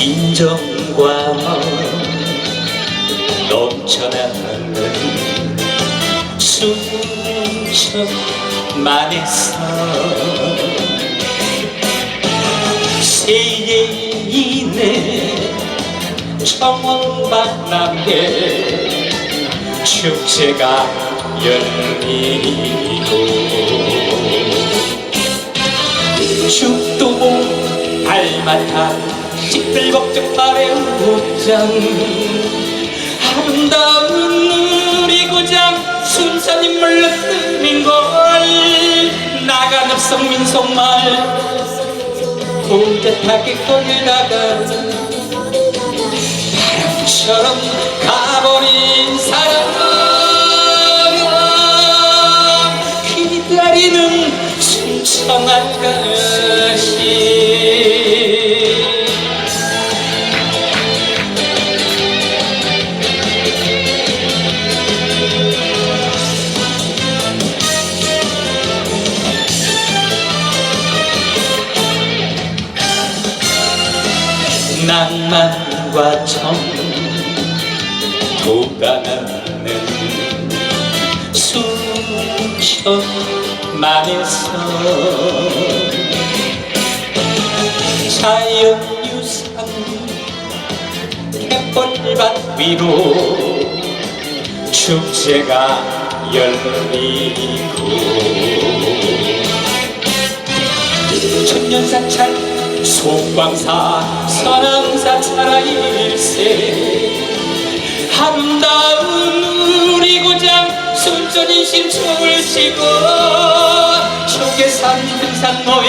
인정과 넘쳐나는 천만에서 세계인의 청원만남에 축제가 열리고. 죽도 알만한 시끌벅적 아래운 고장. 아름다운 나간 읍성 민속말. 혼잣하게 꺼내다가 바람처럼 가버린 사랑 기다리는 것 낭만과 정 도가나는 수천만에서 자연유산 갯벌밭 위로 축제가 열리고. 천년사찰 속광사 선왕사 차라 일세. 아름다운 우리 고장 순전인심 춤을 추고 초계산 등산로에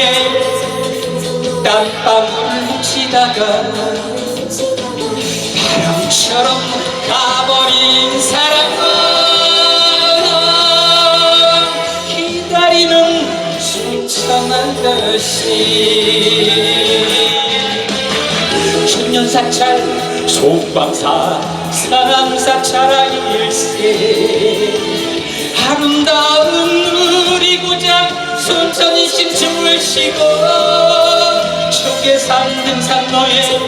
땀방울 묻히다가 바람처럼 가버린 사랑은 기다리는 순천한 것이 사찰 속광사 사랑사 차라일세. 아름다운 우리 고장 순천인심 춤을 쉬고 초계산 등산로에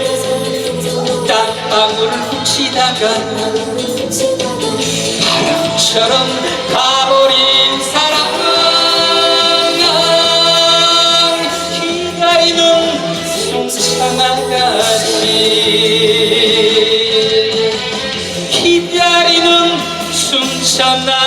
땅방울을 훔치다가 바람처럼 가버린 사 Akşamlar.